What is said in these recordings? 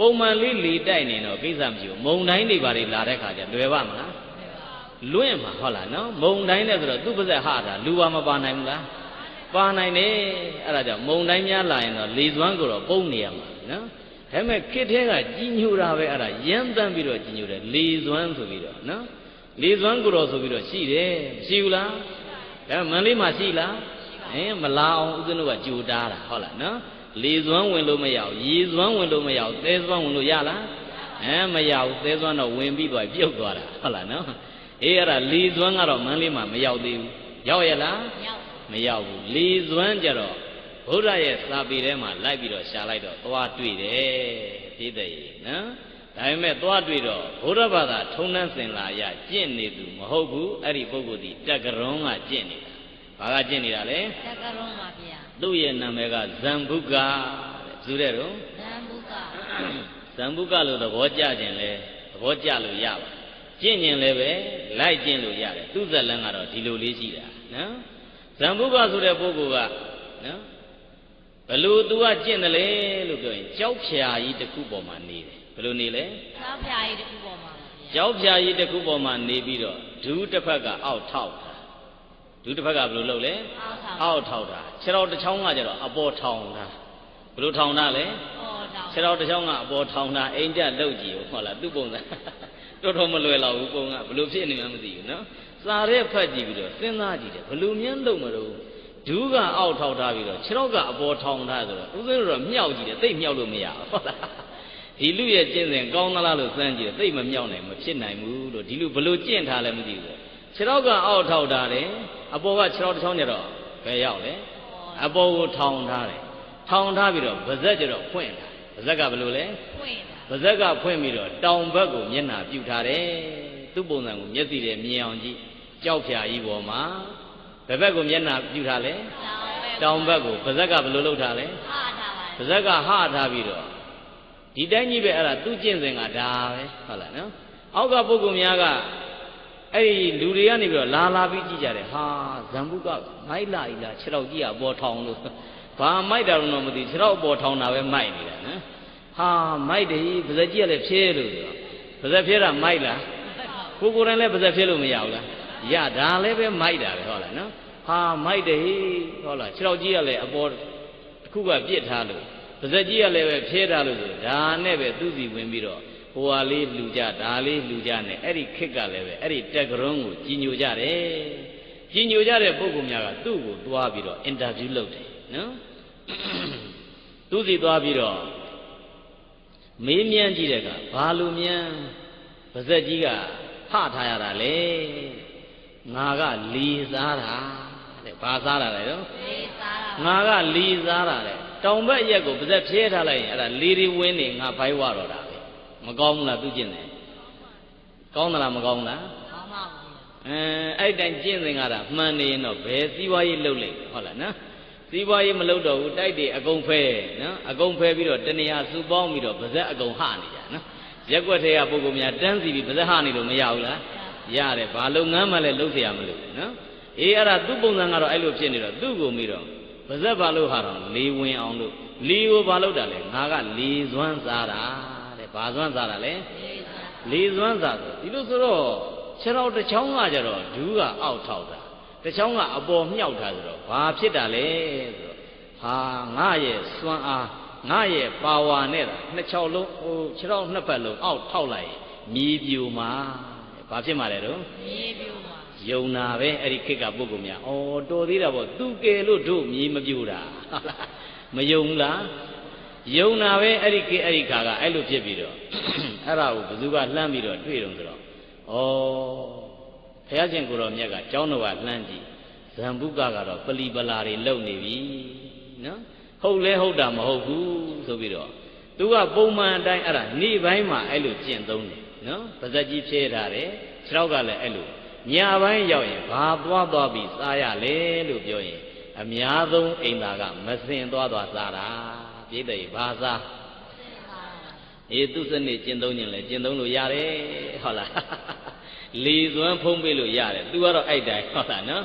ပုံမှန်လေးလေတိုက်နေတော့ကိစ္စမရှိဘူးမုံတိုင်းတွေဘာတွေလာတဲ့ခါကျလွယ်ပါမလားလွင့်မှာဟုတ်လားနော်မုံတိုင်းနဲ့ဆိုတော့သူ့ပါဇက်ဟတာလူပါမပါနိုင်ဘူးလားပါနိုင်တယ်အဲ့ဒါကြောင့်မုံတိုင်းများလာရင်တော့လေသွမ်းကိုတော့ပုံနေရမှာနော်ဒါပေမဲ့ခေတ်ထဲကကြီးညိုတာပဲအဲ့ဒါရမ်းတမ်းပြီးတော့ကြီးညိုတယ်လေသွမ်းဆိုပြီးတော့နော်လေသွမ်းကိုတော့ဆိုပြီးတော့ရှိတယ်မရှိဘူးလားဒါမန္တလေးမှာရှိလားဟင်မလာအောင်ဦးဇင်းတို့ကကြိုတားတာဟုတ်လားနော် လေသွမ်းဝင်လို့မရဘူးရေသွမ်းဝင်လို့မရဘူးသဲသွမ်းဝင်လို့ရလားအဲမရဘူးသဲသွမ်းတော့ဝင်ပြီးသွားပြုတ်သွားတာဟုတ်လားနော်အေးအဲ့ဒါလေသွမ်းကတော့မန္တလေးမှာမရောက်သေးဘူးရောက်ရလားရောက်မရောက်ဘူးလေသွမ်းကြတော့ဘုရားရဲ့စာပေထဲမှာလိုက်ပြီးတော့ရှာလိုက်တော့သွားတွေ့တယ်ပြည့်တဲ့ရေနော်ဒါပေမဲ့သွားတွေ့တော့ဘုရားဘာသာထုံနှန်းစင်လာရကျင့်နေသူမဟုတ်ဘူးအဲ့ဒီပုဂ္ဂိုလ်ဒီတက်ကရုံးကကျင့်နေတာဘာကကျင့်နေတာလဲတက်ကရုံးပါဗျာ သူ့ရဲ့နာမည်ကဇံဘုကတဲ့ဇူတဲ့တော့ဇံဘုကဇံဘုကလို့သဘောကျခြင်းလဲသဘောကျလို့ရပါကျင့်ခြင်းလည်းပဲလိုက်ကျင့်လို့ရတယ်သူ့ဇလန်းကတော့ဒီလိုလေးရှိတာနော်ဇံဘုကဆိုတဲ့ပုဂ္ဂိုလ်ကနော်ဘလို့ तू ကကျင့်တယ်လေလို့ပြောရင်ကြောက်ဖြာကြီးတစ်ခုပေါ်မှာနေတယ်ဘလို့နေလဲကြောက်ဖြာကြီးတစ်ခုပေါ်မှာကြောက်ဖြာကြီးတစ်ခုပေါ်မှာနေပြီးတော့ဒူးတစ်ဖက်ကအောက်ထောက်တာ ဒူးတစ်ဖက်ကဘလို့လုပ်လဲအောက်ထောက်တာခြေတော်တစ်ချောင်းကကျတော့အပေါ်ထောင်တာဘလို့ထောင်တာလဲခြေတော်တစ်ချောင်းကအပေါ်ထောင်တာအိမ်ကြလှုပ်ကြည့်ဟုတ်လားသူ့ပုံစံတော်တော်မလွယ်တော့ဘူးပုံကဘလို့ဖြစ်နေမှမသိဘူးနော်စာရဲဖတ်ကြည့်ပြီးတော့စဉ်းစားကြည့်တယ်ဘလို့မြန်းလုပ်မလို့ဒူးကအောက်ထောက်ထားပြီးတော့ခြေတော့ကအပေါ်ထောင်ထားဆိုတော့ဦးဇင်းတို့တော့မြောက်ကြည့်တယ်သိပ်မြောက်လို့မရဘူးဟုတ်လားဒီလူရဲ့ကျင့်စဉ်ကောင်းသလားလို့စမ်းကြည့်တယ်သိပ်မမြောက်နိုင်မဖြစ်နိုင်ဘူးလို့ဒီလူဘလို့ကျင့်ထားလဲမသိဘူး ခြေတော့ကအောက်ထောက်ထားတယ်အပေါ်ကခြေတော့တစ်ချောင်းကျတော့ဘယ်ရောက်လဲအပေါ်ကိုထောင်ထားတယ်ထောင်ထားပြီးတော့ဗဇက်ကျတော့ဖွင့်တာဗဇက်ကဘလို့လဲဖွင့်တာဗဇက်ကဖွင့်ပြီးတော့တောင်ဘက်ကိုမျက်နှာပြုထားတယ်သူ့ပုံစံကိုမျက်စိနဲ့မြင်အောင်ကြည့်ကြောက်ဖြာကြီးပေါ်မှာဘယ်ဘက်ကိုမျက်နှာပြုထားလဲတောင်ဘက်ကိုပါဇက်ကဘယ်လိုလုပ်ထားလဲဟထားပါပါဇက်ကဟထားပြီးတော့ဒီတိုင်းကြီးပဲအဲ့ဒါသူ့ကျင့်စဉ်ကဒါပဲဟုတ်လားနော်အောက်ကပုဂ္ဂိုလ်များက အဲ့ဒီလူတွေကနေပြီးတော့လာလာပြီးကြည့်ကြတယ်ဟာဇံဘုကမိုက်လာဤလားခြေတော့ကြည့်ရပေါ်ထောင်လို့ဘာမိုက်တာတော့မသိခြေတော့ပေါ်ထောင်တာပဲမိုက်နေတာနော်ဟာမိုက်တယ်ပါဇက်ကြီးကလည်းဖြဲလို့ပါဇက်ဖြဲတာမိုက်လားကိုကိုယ်တိုင်လည်းပါဇက်ဖြဲလို့မရဘူးလားရဒါလည်းပဲမိုက်တာပဲဟုတ်လားနော်ဟာမိုက်တယ်ဟုတ်လားခြေထောက်ကြီးကလည်းအပေါ်တစ်ခုကပြစ်ထားလို့ပါဇက်ကြီးကလည်းပဲဖြဲထားလို့ဆိုဒါနဲ့ပဲသူ့စီဝင်ပြီးတော့ ဟိုဟာလေးလှူကြဒါလေးလှူကြနဲ့အဲ့ဒီခစ်ကလည်းပဲအဲ့ဒီတက်ကရုံးကိုကြီးညိုကြတယ်ကြီးညိုကြတဲ့ပုဂ္ဂိုလ်များကသူ့ကိုသွားပြီးတော့အင်တာဗျူးလုပ်တယ်နော်သူ့စီသွားပြီးတော့မေးမြန်းကြည့်တဲ့ကဘာလို့မြန်ပါဇက်ကြီးကဖထားရတာလေငါကလီစားတာတဲ့ဘာစားတာလဲတော့လီစားတာငါကလီစားတာတဲ့တောင်ဘက်ရက်ကိုပါဇက်ဖြဲထားလိုက်ရင်အဲ့ဒါလီရီဝင်းနေငါဘိုက်ဝတော့တာပဲ မကောင်းဘူးလားသူကျင့်တယ်ကောင်းသလားမကောင်းလားကောင်းပါဘူးအဲအဲ့တိုင်ကျင့်စဉ်ကတာမှန်နေရင်တော့ဘယ်စည်းဝါးရေးလုပ်လိုက်ဟုတ်လားနော်စည်းဝါးရေးမလုပ်တော့ဘူးတိုက်တွေအကုန်ဖဲနော်အကုန်ဖဲပြီးတော့တဏှာစုပေါင်းပြီးတော့ပါဇက်အကုန်ဟနေကြနော်ရက်ွက်ထဲကပုဂ္ဂိုလ်များတန်းစီပြီးပါဇက်ဟနေလို့မရဘူးလားရတယ်ဘာလုပ်ငန်းမှလည်းလုပ်เสียမလို့နော်အေးအဲ့ဒါသူ့ပုံစံကတော့အဲ့လိုဖြစ်နေတော့သူ့ကိုမိတော့ပါဇက်ဘာလို့ဟာတော့လေဝင်အောင်လို့လီကိုဘာလို့တာလဲငါကလေစွမ်းစားတာတဲ့ ဘာစွမ်းစားတာလဲလေစွမ်းစားဆိုဒီလိုဆိုတော့ခြေတော်တစ်ချောင်းကကြတော့ဒူးကအောက်ထောက်တာတစ်ချောင်းကအပေါ်မြောက်တာဆိုတော့ဘာဖြစ်တာလဲဆိုတော့ဟာငါရဲ့စွမ်းအားငါရဲ့ပါဝါနဲ့နှစ်ချောင်းလုံးဟိုခြေတော်နှစ်ပတ်လုံးအောက်ထောက်လိုက်မြေပြူမှာဘာဖြစ်မှာလဲတော့မြေပြူမှာယုံနာပဲအဲ့ဒီခေတ်ကပုဂ္ဂိုလ်များဩတော်သေးတာပေါ့သူကယ်လို့တို့မြေမပြူတာမယုံဘူးလား ယုံနာပဲအဲ့ဒီခေတ်အဲ့ဒီခါကအဲ့လိုဖြစ်ပြီးတော့အဲ့ဒါကိုဘယ်သူကလှမ်းပြီးတော့တွေ့တော့ဆိုတော့ဩဘုရားရှင်ကိုတော်မြတ်ကကျောင်းတော်ကလှမ်းကြည့်ဇံဘုကကတော့ပလီပလာတွေလုံနေပြီနော်ဟုတ်လဲဟုတ်တာမဟုတ်ဘူးဆိုပြီးတော့သူကပုံမှန်အတိုင်းအဲ့ဒါနေ့ပိုင်းမှာအဲ့လိုကျင့်သုံးတယ်နော်ပါဇက်ကြီးဖြဲထားတယ်ခြေထောက်ကလည်းအဲ့လိုညာပိုင်းရောက်ရင်ဘာသွားသွားပြီးစားရလဲလို့ပြောရင် အများဆုံးအိမ်သာကမစင်သွားသွားစားတာ ပြည့်တယ်ဘာစားအေးသူစနစ်ကျင့်သုံးခြင်းလဲကျင့်သုံးလို့ရတယ်ဟုတ်လားလီသွမ်းဖုံးပေးလို့ရတယ်သူကတော့အဲ့တိုင်းဟုတ်လားနော်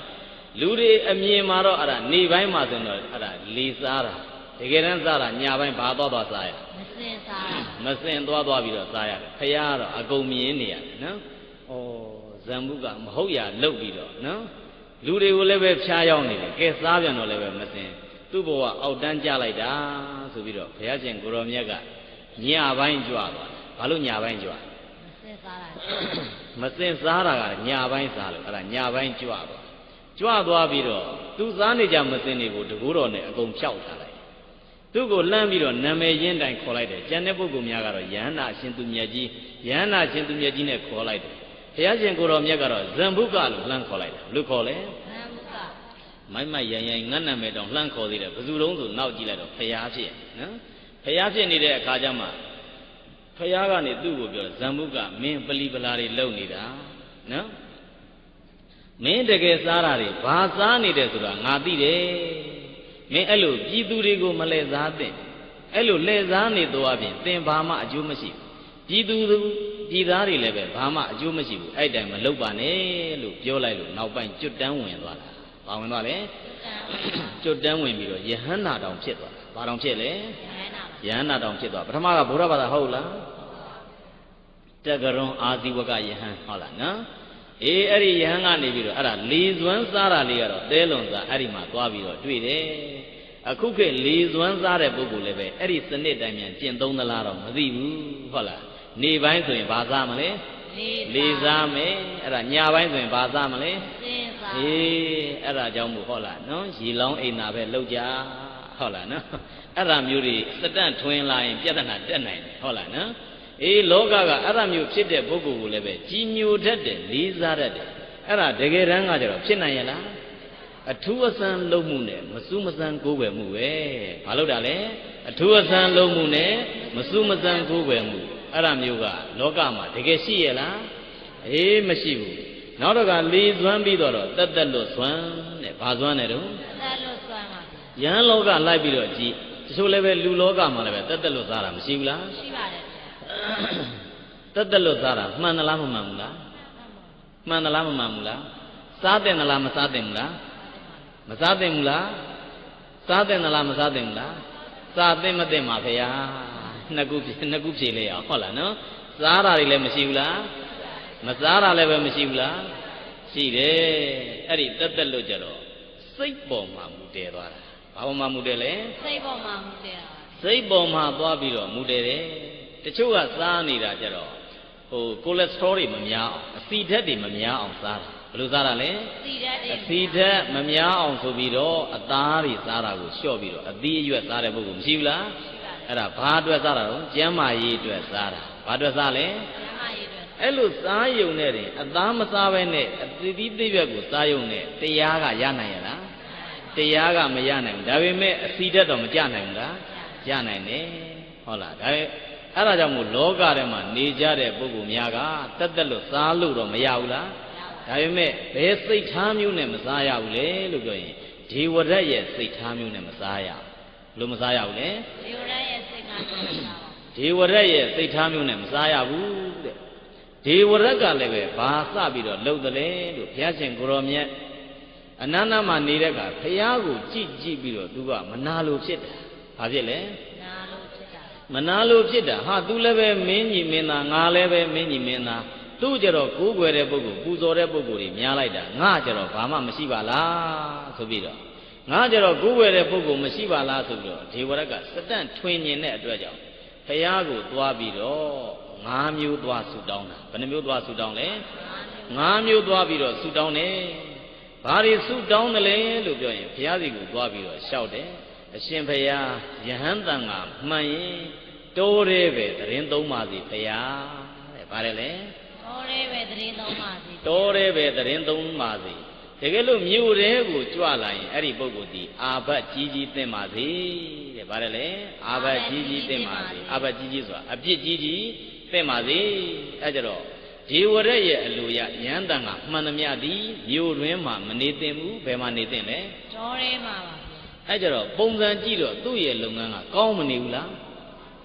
လူတွေအမြင်မှာတော့အဲ့ဒါနေပိုင်းမှာဆိုတော့အဲ့ဒါလီစားတာတကယ်တမ်းစားတာညာပိုင်းဘာသွားသွားစားရမစင်င်စားတာမစင်သွားသွားပြီးတော့စားရတယ်ဖရာကတော့အကုန်မြင်နေရတယ်နော်ဩဇံမှုကမဟုတ်ရလုတ်ပြီးတော့နော်လူတွေကိုလည်းပဲဖျားရောက်နေတယ်ကဲစားပြန်တော့လည်းပဲမစင် သူ့ဘဝအောက်တန်းကြလိုက်တာဆိုပြီးတော့ဘုရားရှင်ကိုရောမြတ်ကညပိုင်းကြွသွားတယ်ဘာလို့ညပိုင်းကြွမစင်စားတာမစင်စားတာကညပိုင်းစားလို့အဲ့ဒါညပိုင်းကြွသွားကြွသွားပြီးတော့သူစားနေကြမစင်တွေကိုတကူတော်နဲ့အကုန်ဖြောက်ထားလိုက်သူ့ကိုလှမ်းပြီးတော့နာမည်ရင်းတိုင်ခေါ်လိုက်တယ်ကျန်တဲ့ပုဂ္ဂိုလ်များကတော့ယန္နာရှင်သူမြတ်ကြီးယန္နာရှင်သူမြတ်ကြီးနဲ့ခေါ်လိုက်တယ်ဘုရားရှင်ကိုတော်မြတ်ကတော့ဇံဘုကလို့လှမ်းခေါ်လိုက်တယ်လူခေါ်လဲနမ်မက မိုက်မိုက်ရန်ရန်ငတ်နာမည်တောင်လှမ်းခေါ်သေးတယ်ဘယ်သူတုံးဆိုနောက်ကြည့်လိုက်တော့ဖျားဖြစ်နော်ဖျားဖြစ်နေတဲ့အခါကျမှဖျားကနေသူ့ကိုပြောဇံဘုကမင်းပလီပလာတွေလုံနေတာနော်မင်းတကယ်စားတာတွေဘာစားနေတယ်ဆိုတာငါသိတယ်မင်းအဲ့လိုပြည်သူတွေကိုမလဲစားသင့်အဲ့လိုလဲစားနေတော့အပြင်သင်ဘာမှအကျိုးမရှိဘူးပြည်သူပြည်သားတွေလည်းပဲဘာမှအကျိုးမရှိဘူးအဲ့တိုင်မလုပ်ပါနဲ့လို့ပြောလိုက်လို့နောက်ပိုင်းကျွတ်တန်းဝင်သွားတာ ဘာဝင်သွားလဲကျွတ်တန်ကျွတ်တန်းဝင်ပြီးတော့ယဟန္တာတောင်ဖြစ်သွားတာဘာတောင်ဖြစ်လဲရဟန္တာပါယဟန္တာတောင်ဖြစ်သွားပထမကဗုဒ္ဓဘာသာဟုတ်လားတက္ကရွန်အာဇီဝကယဟန်ဟုတ်လားနော်အေးအဲ့ဒီယဟန်ကနေပြီးတော့အဲ့ဒါလေစွမ်းစားတာလေးကတော့တဲလွန်စားအဲ့ဒီမှာသွားပြီးတော့တွေ့တယ်အခုခေတ်လေစွမ်းစားတဲ့ပုဂ္ဂိုလ်လည်းပဲအဲ့ဒီစနစ်တိုင်းမြန်ကျင့်သုံးသလားတော့မသိဘူးဟုတ်လားနေပိုင်းဆိုရင်ဘာစားမလဲလေးလေစားမယ်အဲ့ဒါညပိုင်းဆိုရင်ဘာစားမလဲစင်စား အေးအဲ့ဒါကြောင့်မို့ဟုတ်လားနော်ရေလောင်းအိမ်သာပဲလောက်ကြဟုတ်လားနော်အဲ့ဒါမျိုးတွေစတန့်ထွင်းလာရင်ပြဿနာတက်နိုင်တယ်ဟုတ်လားနော်အေးလောကကအဲ့ဒါမျိုးဖြစ်တဲ့ပုဂ္ဂိုလ်ကိုလည်းပဲကြီးညိုတတ်တယ်လေးစားတတ်တယ်အဲ့ဒါတကယ်တမ်းကကျတော့ဖြစ်နိုင်ရဲ့လားအထူးအဆန်းလုံးမှုနဲ့မစူးမစမ်းကိုးကွယ်မှုပဲဘာလို့တာလဲအထူးအဆန်းလုံးမှုနဲ့မစူးမစမ်းကိုးကွယ်မှုအဲ့ဒါမျိုးကလောကမှာတကယ်ရှိရဲ့လားအေးမရှိဘူး နောက်တော့ကလေးသွမ်းပြီးတော့တက်တက်လွတ်သွမ်းတဲ့ဘာသွမ်းတယ်တော့သက်လို့စွမ်းပါဗျာယဟန်လောကလိုက်ပြီးတော့ကြည်တချို့လည်းပဲလူလောကမှာလည်းပဲတက်တက်လွတ်သားတာမရှိဘူးလားရှိပါတယ်ဗျာတက်တက်လွတ်သားတာမှန်သလားမမှန်ဘူးလားမှန်သလားမမှန်ဘူးလားစားတယ်သလားမစားတယ်ဘူးလားမစားတယ်ဘူးလားစားတယ်သလားမစားတယ်ဘူးလားစားတယ်မသိမှာဖေယားနှစ်ခုဖြေနှစ်ခုဖြေလိုက်အောင်ဟုတ်လားနော်စားတာတွေလည်းမရှိဘူးလား မစားတာလည်းပဲမရှိဘူးလားရှိတယ်အဲ့ဒီတက်တက်လွတ်ကြတော့စိတ်ပေါ်မှာမူတည်သွားတာဘာပေါ်မှာမူတည်လဲစိတ်ပေါ်မှာမူတည်တာပါစိတ်ပေါ်မှာသွားပြီးတော့မူတည်တယ်တချို့ကစားနေတာကြတော့ဟိုကိုလက်စထရောတွေမများအောင်အဆီဓာတ်တွေမများအောင်စားတာဘယ်လိုစားတာလဲစီတတ်တယ်အဆီဓာတ်မများအောင်ဆိုပြီးတော့အသားတွေစားတာကိုလျှော့ပြီးတော့အသီးအရွက်စားတဲ့ပုဂ္ဂိုလ်မရှိဘူးလားရှိပါတယ်အဲ့ဒါဘာအတွက်စားတာတော့ကျမ်းမာရေးအတွက်စားတာဘာအတွက်စားလဲကျမ်းမာရေး အတွက်အဲ့လိုစားယုံနဲ့တင်အသားမစားဘဲနဲ့အသီးသီးသိရွက်ကိုစားယုံနဲ့တရားကရနိုင်ရလားတရားကမရနိုင်ဘူးဒါပေမဲ့အဆီဓာတ်တော့မကြနိုင်ဘူးလားရနိုင်တယ်ဟုတ်လားဒါအဲ့အဲ့ဒါကြောင့်မို့လောကထဲမှာနေကြတဲ့ပုဂ္ဂိုလ်များကတက်တက်လို့စားလို့တော့မရဘူးလားဒါပေမဲ့ဘယ်စိတ်ထားမျိုးနဲ့မစားရဘူးလေလို့ပြောရင်ဒေဝရတ်ရဲ့စိတ်ထားမျိုးနဲ့မစားရဘူးလို့မစားရဘူးလေဒီရရဲ့စိတ်ကလည်းစားပါဒေဝရတ်ရဲ့စိတ်ထားမျိုးနဲ့မစားရဘူးတဲ့ ဒေဝရတ်ကလည်းပဲဘာစပြီးတော့လှုပ်တယ်လေလို့ဘုရားရှင်ကိုရောမြတ်အနန္တမှာနေတဲ့ကဘုရားကိုကြည့်ကြည့်ပြီးတော့သူကမနာလိုဖြစ်တာဘာဖြစ်လဲနာလို့ဖြစ်တာမနာလို့ဖြစ်တာဟာသူလည်းပဲမင်းကြီးမင်းသားငါလည်းပဲမင်းကြီးမင်းသားသူ့ကြတော့ကိုးကွယ်တဲ့ပုဂ္ဂိုလ်ပူဇော်တဲ့ပုဂ္ဂိုလ်တွေများလိုက်တာငါကြတော့ဘာမှမရှိပါလားဆိုပြီးတော့ငါကြတော့ကိုးကွယ်တဲ့ပုဂ္ဂိုလ်မရှိပါလားဆိုပြီးတော့ဒေဝရတ်ကစတန့်ထွင်ញင်တဲ့အတွက်ကြောင့်ဖះကိုသွားပြီးတော့ ငါးမျိုးသွားဆူတောင်းတာဘယ်နှမျိုးသွားဆူတောင်းလဲငါးမျိုးသွားပြီးတော့ဆူတောင်းတယ်ဘာတွေဆူတောင်းတယ်လဲလို့ပြောရင်ဘုရားစီကိုသွားပြီးတော့လျှောက်တယ်အရှင်ဘုရားယဟန်တန်ကမှန်ရင်တိုးရဲပဲသရင်သုံးပါစီဘုရားတဲ့ဗါတယ်လေတော်လေးပဲသတရင်သုံးပါစီတိုးရဲပဲသရင်သုံးပါစီတကယ်လို့မြို့တဲကိုကြွလာရင်အဲ့ဒီပုဂ္ဂိုလ်ဒီအာဘတ်ကြီးကြီးသင်ပါစေတဲ့ဗါတယ်လေအာဘတ်ကြီးကြီးသင်ပါစေအာဘတ်ကြီးကြီးဆိုတာအပြစ်ကြီးကြီး သင်ပါစေအဲ့ကြတော့ဒေဝရက်ရဲ့အလိုရယန္တန်ကမှန်သမျှသည်မြို့တွင်မှမနေသင့်ဘူးဘယ်မှာနေသင့်လဲတော်လေးမှာပါဗျာအဲ့ကြတော့ပုံစံကြည့်တော့သူ့ရဲ့လုပ်ငန်းကကောင်းမနေဘူးလား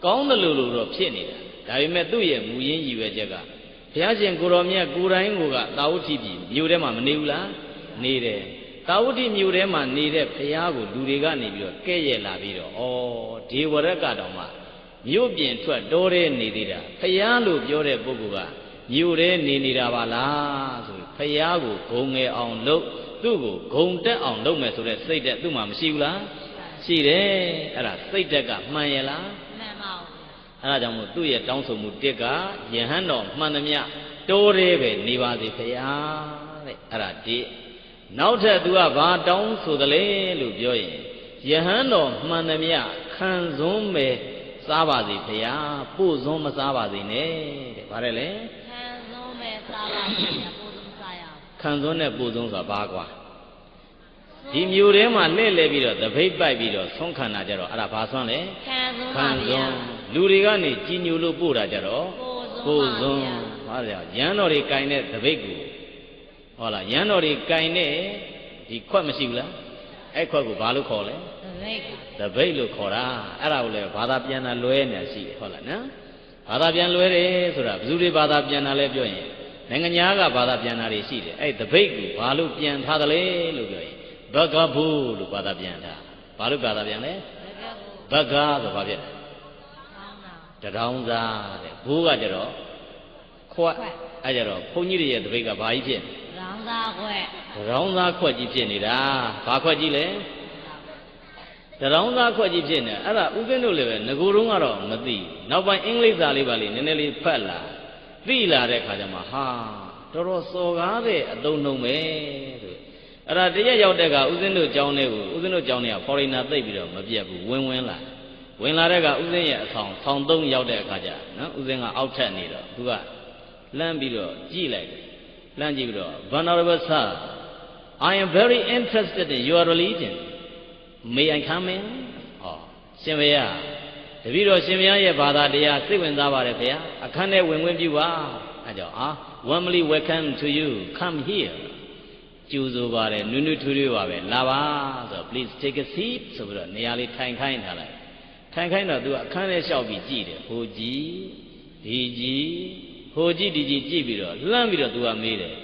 ကောင်းတယ်လို့လို့တော့ဖြစ်နေတာဒါပေမဲ့သူ့ရဲ့မူရင်းရည်ရွယ်ချက်ကဘုရားရှင်ကိုရောမြတ်ကိုယ်တိုင်ကိုကတာဝတိပြည်မြို့ထဲမှာမနေဘူးလားနေတယ်တာဝတိမြို့ထဲမှာနေတဲ့ဘုရားကိုလူတွေကနေပြီးတော့ကဲ့ရဲ့လာပြီးတော့ဩဒေဝရက်ကတော့မှ မြို့ပြင်ထွက်တောထဲနေသေးတာဖယားလို့ပြောတဲ့ပုဂ္ဂိုလ်ကမြို့ထဲနေနေတာပါလားဆိုပြီးဖယားကိုဂုံငယ်အောင်လုပ်သူ့ကိုဂုံတက်အောင်လုပ်မယ်ဆိုတဲ့စိတ်တက်သူ့မှာမရှိဘူးလားရှိတယ်အဲ့ဒါစိတ်တက်ကမှန်ရလားမှန်ပါဘူးဗျာအဲ့ဒါကြောင့်မို့သူ့ရဲ့တောင်းဆိုမှုတက်ကယဟန်တော်မှန်သမျှတိုးရဲပဲနေပါစေဖရာတဲ့အဲ့ဒါဒီနောက်ထပ်သူကဘာတောင်းဆိုသလဲလို့ပြောရင်ယဟန်တော်မှန်သမျှခံစွန်းပဲ စားပါစေဖရာပို့စွန်းမစားပါစေနဲ့တဲ့ဗါတယ်လေခံဆုံးမဲ့စားပါဗျာပို့ဆုံးစားရအောင်ခံစွန်းနဲ့ပို့စွန်းဆိုတာဘာကွာဒီမျိုးထဲမှာလှည့်လဲပြီးတော့တပိတ်ပိုက်ပြီးတော့ဆုံးခံတာကြတော့အဲ့ဒါဘာဆွမ်းလဲခံဆုံးခံပါဗျာစွန်းလူတွေကနေကြီးညိုလို့ပို့တာကြတော့ပို့ဆုံးကိုယ်စွန်းဟာပါဗျာဗျာရန်တော်တွေကင်တဲ့တပိတ်ကိုဟောလားရန်တော်တွေကင်တဲ့ဒီခွက်မရှိဘူးလား အဲ့ခွက်ကိုဘာလို့ခေါ်လဲတပိတ်ကတပိတ်လို့ခေါ်တာအဲ့ဒါကိုလည်းဘာသာပြန်တာလွဲနေတာရှိတယ်ဟုတ်လားနော်ဘာသာပြန်လွဲတယ်ဆိုတာဘယ်သူတွေဘာသာပြန်တာလဲပြောရင်နိုင်ငံသားကဘာသာပြန်တာတွေရှိတယ်အဲ့တပိတ်ကိုဘာလို့ပြန်ထားသလဲလို့ပြောရင်ဘဂဘုလို့ဘာသာပြန်တာဘာလို့ဘာသာပြန်လဲတကယ်ကိုဘဂဆိုဘာဖြစ်လဲကောင်းတာတရောင်းစားတဲ့ဘိုးကကြတော့ခွက်အဲ့ကြတော့ဘုန်းကြီးတွေရဲ့တပိတ်ကဘာကြီးဖြစ်ရောင်းသားခွဲ့တ ရောင်းသားခွက်ကြီးဖြစ်နေတာဘာခွက်ကြီးလဲတရောင်းသားခွက်ကြီးဖြစ်နေအဲ့ဒါဥသိန်းတို့လည်းပဲငကိုယ်တုန်းကတော့မသိနောက်ပိုင်းအင်္ဂလိပ်စာလေးပါလေးနည်းနည်းလေးဖတ်လာသိလာတဲ့ခါကျမှဟာတော်တော်စော်ကားတဲ့အတုံးနှုံပဲဆိုအဲ့ဒါတရက်ရောက်တဲ့ကဥသိန်းတို့ကြောင်းလေးကိုဥသိန်းတို့ကြောင်းလေးက foreigner သိပ်ပြီးတော့မပြတ်ဘူးဝင်ဝင်လာဝင်လာတဲ့ကဥသိန်းရဲ့အဆောင်ဆောင်သုံးရောက်တဲ့အခါကျနော်ဥသိန်းကအောက်ထက်နေတော့သူကလှမ်းပြီးတော့ကြည့်လိုက်တယ်လှမ်းကြည့်ပြီးတော့ Venerable Sir I am very interested in your religion may I come in ဟောရှင်ဘုရားတပည့်တော်ရှင်ဘုရားရဲ့ဘာသာတရားစိတ်ဝင်စားပါတယ်ဗျာအခန်းထဲဝင်ဝင်ပြုပါအဲကြောင့်အာ warmly welcome to you come here ကျူဆိုပါတယ်နွနွထူးထူးပါပဲလာပါဆိုတော့ please take a seat ဆိုပြီးတော့နေရာလေးထိုင်ခိုင်းထားလိုက်ထိုင်ခိုင်းတော့သူကအခန်းထဲလျှောက်ပြီးကြည့်တယ်ဟိုကြည့်ဒီကြည့်ဟိုကြည့်ဒီကြည့်ကြည့်ပြီးတော့လှမ်းပြီးတော့သူကမေးတယ်